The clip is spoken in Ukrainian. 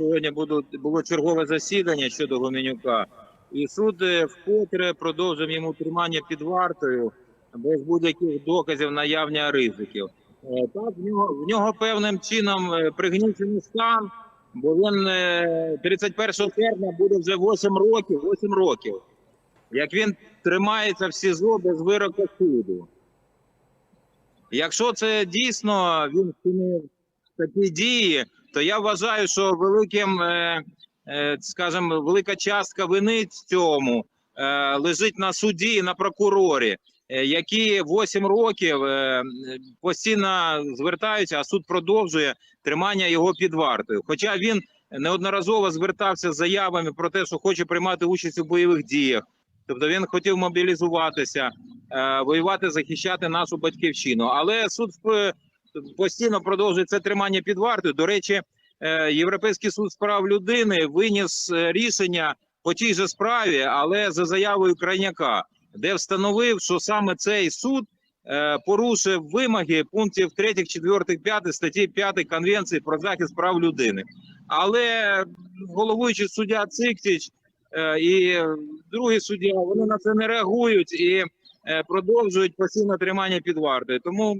сьогодні будуть, було чергове засідання щодо Гоменюка, і суд е, вкотре продовжив йому тримання під вартою без будь-яких доказів наявня ризиків. Е, Так, в нього, в нього певним чином е, пригнічений стан, бо він е, 31 серпня буде вже 8 років, 8 років, як він тримається в СІЗО без вироку суду. Якщо це дійсно він вчинив такі дії, то я вважаю, що великим, е, е, скажімо, велика частка вини в цьому е, лежить на суді, на прокурорі, які 8 років постійно звертаються, а суд продовжує тримання його під вартою. Хоча він неодноразово звертався з заявами про те, що хоче приймати участь у бойових діях. Тобто він хотів мобілізуватися, воювати, захищати нашу батьківщину. Але суд постійно продовжує це тримання під вартою. До речі, е, Європейський суд з прав людини виніс е, рішення по тій же справі, але за заявою крайняка, де встановив, що саме цей суд е, порушив вимоги пунктів 3, 4, 5 статті 5 Конвенції про захист прав людини. Але головуючий суддя Циктіч і другий суддя вони на це не реагують і продовжують постійно тримання під вартою. Тому